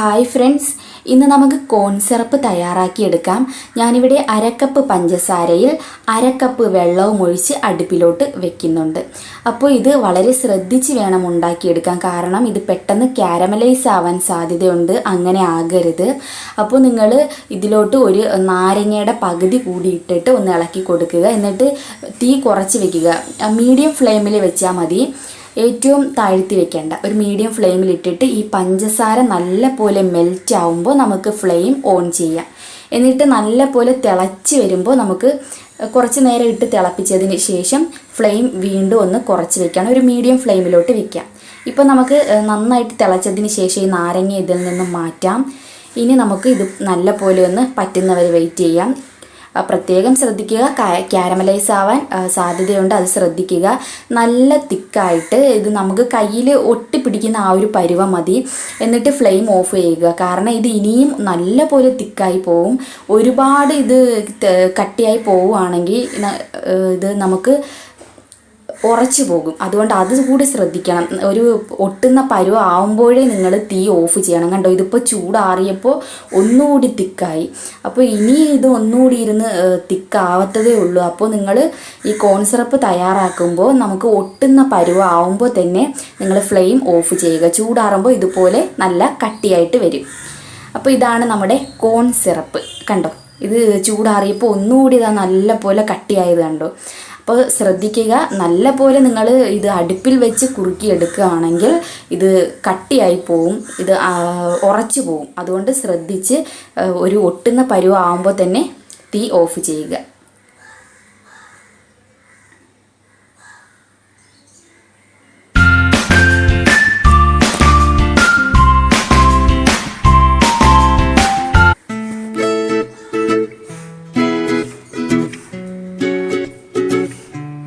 Hi friends ഇന്ന് നമുക്ക് കോൺ syrup തയ്യാറാക്കിയെടുക്കാം. ഞാനിവിടെ അരക്കപ്പ് പഞ്ചസാരയിൽ അരക്കപ്പ് വെള്ളവും ഒഴിച്ച് അടുപ്പിലോട്ട് വെക്കുന്നുണ്ട്. അപ്പോൾ ഇത് വളരെ ശ്രദ്ധിച്ച് വേണം ഉണ്ടാക്കിയെടുക്കാൻ. കാരണം ഇത് പെട്ടെന്ന് ക്യാരമലൈസ് ആവാൻ സാധ്യതയുണ്ട്. അങ്ങനെ ആകരുത്. അപ്പോൾ നിങ്ങൾ ഇതിലോട്ട് ഒരു നാരങ്ങയുടെ പകുതി കൂടി ഇട്ടിട്ട് ഒന്ന് ഇളക്കി കൊടുക്കുക. എന്നിട്ട് തീ കുറച്ച് വെക്കുക. മീഡിയം ഫ്ലെയിമിൽ വെച്ചാൽ മതി. ഏറ്റവും താഴ്ത്തി വെക്കേണ്ട. ഒരു മീഡിയം ഫ്ലെയിമിൽ ഇട്ടിട്ട് ഈ പഞ്ചസാര നല്ല പോലെ മെൽറ്റ് ആവുമ്പോൾ നമുക്ക് ഫ്ലെയിം ഓൺ ചെയ്യാം. എന്നിട്ട് നല്ല പോലെ തിളച്ച് വരുമ്പോൾ നമുക്ക് കുറച്ച് നേരം ഇട്ട് തിളപ്പിച്ചതിന് ശേഷം ഫ്ലെയിം വീണ്ടും ഒന്ന് കുറച്ച് വെക്കണം. ഒരു മീഡിയം ഫ്ലെയിമിലോട്ട് വെക്കാം. ഇപ്പോൾ നമുക്ക് നന്നായിട്ട് തിളച്ചതിന് ശേഷം ഈ നാരങ്ങ ഇതിൽ നിന്ന് മാറ്റാം. ഇനി നമുക്ക് ഇത് നല്ല പോലെ ഒന്ന് പറ്റുന്നവരെ വെയിറ്റ് ചെയ്യാം. പ്രത്യേകം ശ്രദ്ധിക്കുക. ക്യാരമലൈസ് ആവാൻ സാധ്യതയുണ്ട്. അത് ശ്രദ്ധിക്കുക. നല്ല തിക്കായിട്ട് ഇത് നമുക്ക് കയ്യിൽ ഒട്ടിപ്പിടിക്കുന്ന ആ ഒരു പരുവം മതി. എന്നിട്ട് ഫ്ലെയിം ഓഫ് ചെയ്യുക. കാരണം ഇത് ഇനിയും നല്ല പോലെ തിക്കായി പോവും. ഒരുപാട് ഇത് കട്ടിയായി പോവുകയാണെങ്കിൽ ഇത് നമുക്ക് ഉറച്ചു പോകും. അതുകൊണ്ട് അത് കൂടി ശ്രദ്ധിക്കണം. ഒരു ഒട്ടുന്ന പരുവ ആവുമ്പോഴേ നിങ്ങൾ തീ ഓഫ് ചെയ്യണം. കണ്ടോ? ഇതിപ്പോൾ ചൂടാറിയപ്പോൾ ഒന്നുകൂടി തിക്കായി. അപ്പോൾ ഇനി ഇത് ഒന്നുകൂടി ഇരുന്ന് തിക്കാവത്തതേ ഉള്ളൂ. അപ്പോൾ നിങ്ങൾ ഈ കോൺ സിറപ്പ് തയ്യാറാക്കുമ്പോൾ നമുക്ക് ഒട്ടുന്ന പരുവ ആവുമ്പോൾ തന്നെ നിങ്ങൾ ഫ്ലെയിം ഓഫ് ചെയ്യുക. ചൂടാറുമ്പോൾ ഇതുപോലെ നല്ല കട്ടിയായിട്ട് വരും. അപ്പോൾ ഇതാണ് നമ്മുടെ കോൺ സിറപ്പ് കണ്ടോ? ഇത് ചൂടാറിയപ്പോൾ ഒന്നുകൂടി ഇതാ നല്ല പോലെ കട്ടിയായത് കണ്ടോ? അപ്പോൾ ശ്രദ്ധിക്കുക. നല്ല പോലെ നിങ്ങൾ ഇത് അടുപ്പിൽ വെച്ച് കുറുക്കി എടുക്കുകയാണെങ്കിൽ ഇത് കട്ടിയായി പോവും. ഇത് ഉറച്ചു പോവും. അതുകൊണ്ട് ശ്രദ്ധിച്ച് ഒരു ഒട്ടുന്ന പരുവാകുമ്പോൾ തന്നെ തീ ഓഫ് ചെയ്യുക.